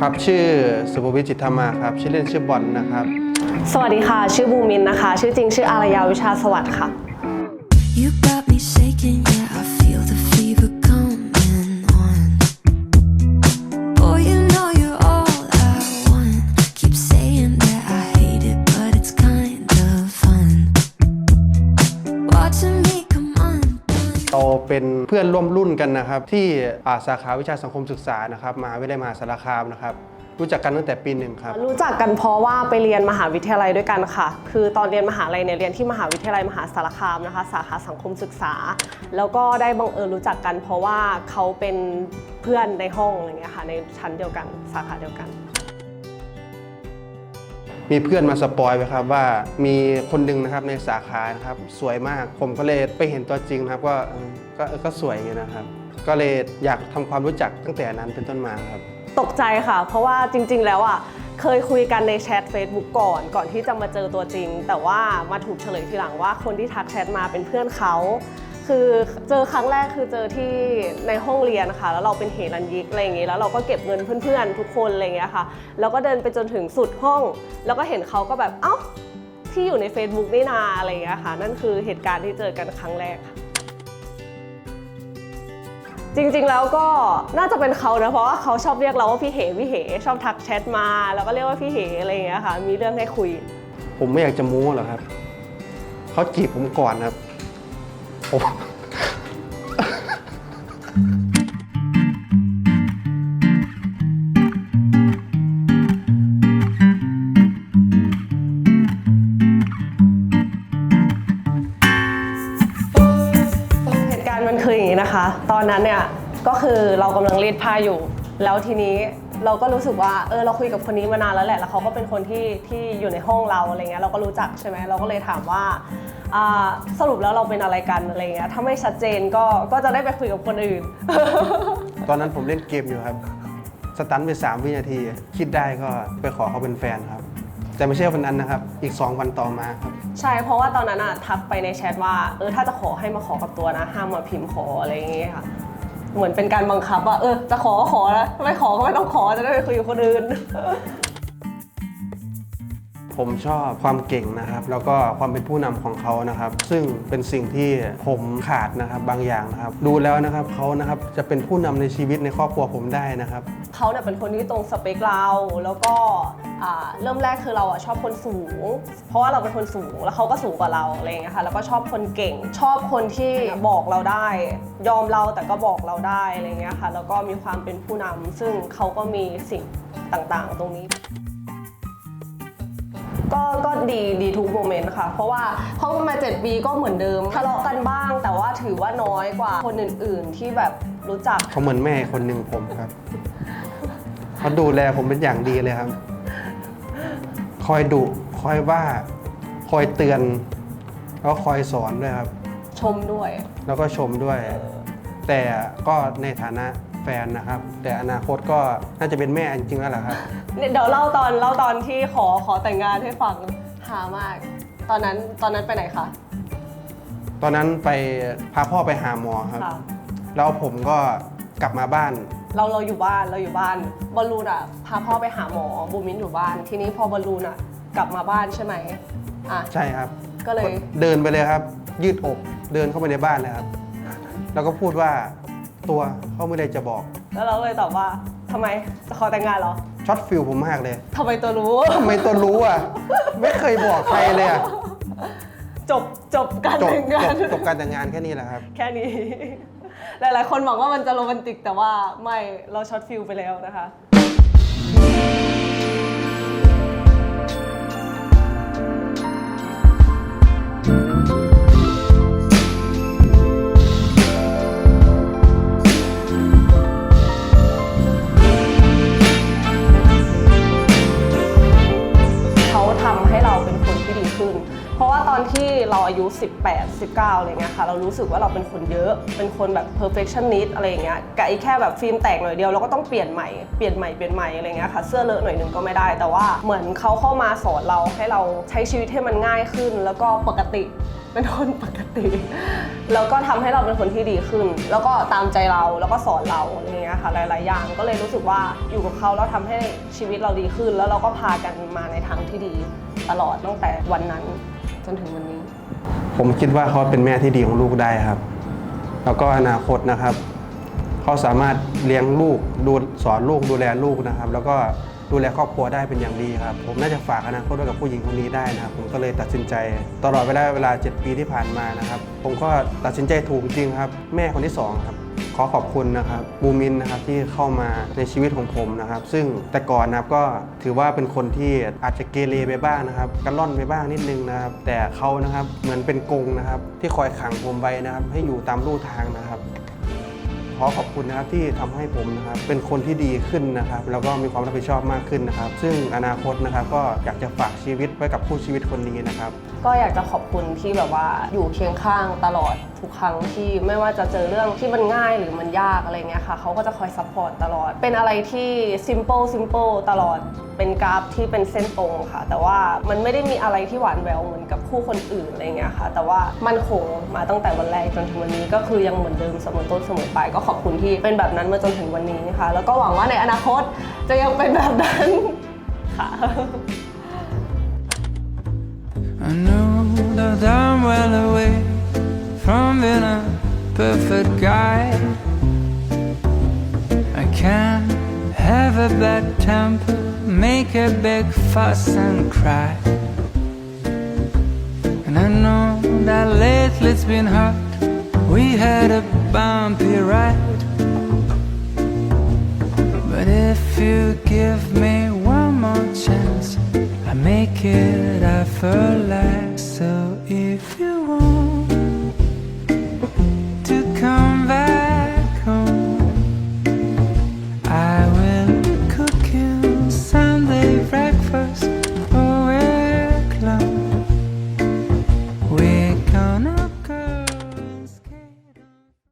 ครับชื่อสุภวิทย์จิตธรรมาครับชื่อเล่นชื่อบอลนะครับ สวัสดีค่ะ ชื่อบูมินนะคะ ชื่อจริงชื่ออารยาวิชาสวัสดิ์ค่ะ You got me shaking, yeah, I เป็นเพื่อนร่วมรุ่นกันนะครับ ที่สาขาวิชาสังคมศึกษานะครับมหาวิทยาลัยมหาสารคามนะครับรู้จักกันตั้งแต่ปีหนึ่งครับ รู้จักกันเพราะว่าไปเรียนมหาวิทยาลัยด้วยกันค่ะ คือตอนเรียนมหาลัยเนี่ยเรียนที่มหาวิทยาลัยมหาสารคามนะคะ สาขาสังคมศึกษา แล้วก็ได้บังเอิญรู้จักกัน เพราะว่าเขาเป็นเพื่อนในห้องอะไรเงี้ยค่ะในชั้นเดียวกันสาขาเดียวกัน มีเพื่อนมาสปอยไว้ครับว่ามีคนหนึ่งนะครับในสาขานะครับสวยมาก ผมก็เลยไปเห็นตัวจริงนะครับก็ก็ก็สวยอยู่นะครับ ก็เลยอยากทำความรู้จักตั้งแต่นั้นเป็นต้นมาครับ ตกใจค่ะ เพราะว่าจริง ๆ แล้วอะเคยคุยกันในแชท Facebook ก่อนก่อนที่จะมาเจอตัวจริง แต่ว่ามาถูกเฉลยทีหลังว่าคนที่ทักแชทมาเป็นเพื่อนเขา คือเจอครั้งแรกคือเจอที่ในห้องเรียนค่ะ แล้วเราเป็นเฮรันยิกอะไรอย่างงี้แล้วเราก็เก็บเงินเพื่อนๆ ทุกคนอะไรอย่างเงี้ยค่ะ แล้วก็เดินไปจนถึงสุดห้อง แล้วก็เห็นเขาก็แบบเอ้าที่อยู่ใน Facebook นี่นาอะไรอย่างเงี้ยค่ะ นั่นคือเหตุการณ์ที่เจอกันครั้งแรกค่ะจริงๆ แล้วก็น่าจะเป็นเขานะเพราะว่าเขาชอบเรียกเราว่าพี่เหพี่เหชอบทักแชทมา แล้วก็เรียกว่าพี่เหอะไรอย่างเงี้ยค่ะ มีเรื่องให้คุย ผมไม่อยากจะมู้หรอกครับเขาจีบผมก่อนครับ ผมเหตุการณ์มันคืออย่างนี้นะคะ ตอนนั้นเนี่ยก็คือเรากำลังรีดผ้าอยู่ แล้วทีนี้ เราก็รู้สึกว่าเออเราคุยกับคนนี้มานานแล้วแหละแล้วเขาก็เป็นคนที่ที่อยู่ในห้องเราอะไรเงี้ยเราก็รู้จักใช่ไหมเราก็เลยถามว่าอ่าสรุปแล้วเราเป็นอะไรกันอะไรเงี้ยถ้าไม่ชัดเจนก็ก็จะได้ไปคุยกับคนอื่น ตอนนั้นผมเล่นเกมอยู่ครับ สตันไป3วินาที คิดได้ก็ไปขอเขาเป็นแฟนครับ แต่ไม่ใช่วันนั้นนะครับ อีก 2 วันต่อมาครับ ใช่เพราะว่าตอนนั้นอะทักไปในแชทว่าเออถ้าจะขอให้มาขอกับตัวนะห้ามมาพิมพ์ขออะไรอย่างเงี้ยค่ะ เหมือนเป็นการบังคับว่าเออจะขอก็ขอนะไม่ขอก็ไม่ต้องขอจะได้ไปคุยกับคนอื่น ผมชอบความเก่งนะครับ แล้วก็ความเป็นผู้นำของเขานะครับ ซึ่งเป็นสิ่งที่ผมขาดนะครับบางอย่างนะครับ ดูแล้วนะครับเขานะครับจะเป็นผู้นำในชีวิตในครอบครัวผมได้นะครับเขาเนี่ยเป็นคนที่ตรงสเปคเราแล้วก็เริ่มแรกคือเราอะชอบคนสูง เพราะว่าเราเป็นคนสูงแล้วเขาก็สูงกว่าเราอะไรเงี้ยค่ะแล้วก็ชอบคนเก่ง ชอบคนที่บอกเราได้ ยอมเราแต่ก็บอกเราได้อะไรเงี้ยค่ะแล้วก็มีความเป็นผู้นำซึ่งเขาก็มีสิ่งต่างๆ ตรงนี้ ก็ก็ดีดีทุกโมเมนต์ค่ะ เพราะว่าเขากันมา7ปีก็เหมือนเดิมทะเลาะกันบ้าง แต่ว่าถือว่าน้อยกว่าคนอื่น ๆ ที่แบบรู้จัก เขาเหมือนแม่คนหนึ่งผมครับเขาดูแลผมเป็นอย่างดีเลยครับ คอยดุคอยว่าคอยเตือนแล้วคอยสอนด้วยครับ ชมด้วย แล้วก็ชมด้วย แต่ก็ในฐานะ แฟนนะครับ แต่อนาคตก็น่าจะเป็นแม่จริงๆแล้วแหละครับ เนี่ยเดี๋ยวเล่าตอนเล่าตอนที่ขอขอแต่งงานให้ฟังหามาก ตอนนั้นตอนนั้นไปไหนคะ ตอนนั้นไปพาพ่อไปหาหมอครับ ค่ะ แล้วผมก็กลับมาบ้าน เราเราอยู่บ้านเราอยู่บ้านบอลลูนอะพาพ่อไปหาหมอบูมินอยู่บ้าน ทีนี้พอบอลลูนอะกลับมาบ้านใช่ไหมอะ ใช่ครับก็เลย เดินไปเลยครับ ยืดอกเดินเข้าไปในบ้านเลยครับ แล้วก็พูดว่า ตัวเขาไม่ได้จะบอกแล้วเราเลยตอบว่าทำไมจะขอแต่งงานเหรอช็อตฟิลผมมากเลยทำไมตัวรู้ ทำไมตัวรู้อะ ไม่เคยบอกใครเลยอะจบจบการจบแต่งงาจนบจบการแต่งงานแค่นี้แหละครับ แค่นี้ หลายๆ คนหวังว่ามันจะโรแมนติกแต่ว่าไม่เราช็อตฟิลไปแล้วนะคะ เราอายุ 18 19อะไรเงี้ยค่ะ เรารู้สึกว่าเราเป็นคนเยอะ เป็นคนแบบ perfectionist อะไรเงี้ยกับไอ้แค่แบบฟิล์มแตกหน่อยเดียวเราก็ต้องเปลี่ยนใหม่ เปลี่ยนใหม่ เปลี่ยนใหม่อะไรเงี้ยค่ะ เสื้อเลอะหน่อยหนึงก็ไม่ได้ แต่ว่าเหมือนเขาเข้ามาสอนเราให้เราใช้ชีวิตให้มันง่ายขึ้น แล้วก็ปกติเป็นคนปกติ แล้วก็ทำให้เราเป็นคนที่ดีขึ้น แล้วก็ตามใจเราแล้วก็สอนเราอะไรเงี้ยค่ะหลาย ๆ อย่างก็เลยรู้สึกว่าอยู่กับเขาแล้วทำให้ชีวิตเราดีขึ้น แล้วเราก็พากันมาในทางที่ดีตลอดตั้งแต่วันนั้น จนถึงวันนี้ ผมคิดว่าเขาเป็นแม่ที่ดีของลูกได้ครับ แล้วก็อนาคตนะครับ เขาสามารถเลี้ยงลูกดูสอนลูกดูแลลูกนะครับ แล้วก็ดูแลครอบครัวได้เป็นอย่างดีครับ ผมน่าจะฝากอนาคตไว้กับผู้หญิงคนนี้ได้นะครับ ผมก็เลยตัดสินใจ ตลอดเวลาเวลา 7 ปีที่ผ่านมานะครับ ผมก็ตัดสินใจถูกจริงครับ แม่คนที่สองครับ อขอบคุณนะครับบูมินนะครับที่เข้ามาในชีวิตของผมนะครับซึ่งแต่ก่อนนะครับก็ถือว่าเป็นคนที่อาจจะเกเรไปบ้างนะครับกระล่อนไปบ้างนิดนึงนะครับแต่เขานะครับเหมือนเป็นกงนะครับที่คอยขังผมไว้นะครับให้อยู่ตามลู่ทางนะครับขอขอบคุณนะครับที่ทำให้ผมนะครับเป็นคนที่ดีขึ้นนะครับแล้วก็มีความรับผิดชอบมากขึ้นนะครับ ซึ่งอนาคตนะครับก็อยากจะฝากชีวิตไว้กับคู่ชีวิตคนนี้นะครับ ก็อยากจะขอบคุณที่แบบว่าอยู่เคียงข้างตลอด ทุกครั้งที่ไม่ว่าจะเจอเรื่องที่มันง่ายหรือมันยากอะไรเงี้ยค่ะเขาก็จะคอยซัพพอร์ตตลอด เป็นอะไรที่ simple simple ตลอด เป็นกราฟที่เป็นเส้นตรงค่ะ แต่ว่ามันไม่ได้มีอะไรที่หวานแหววเหมือนกับคู่คนอื่นอะไรเงี้ยค่ะ แต่ว่ามันคงมาตั้งแต่วันแรกจนถึงวันนี้ก็คือยังเหมือนเดิมเสมอต้นเสมอไปก็ขอบคุณที่เป็นแบบนั้นมาจนถึงวันนี้ค่ะ แล้วก็หวังว่าในอนาคตจะยังเป็นแบบนั้นค่ะ perfect guy. I can't have a bad temper, make a big fuss and cry. And I know that lately it's been hard. We had a bumpy ride. But if you give me one more chance, I make it out for life.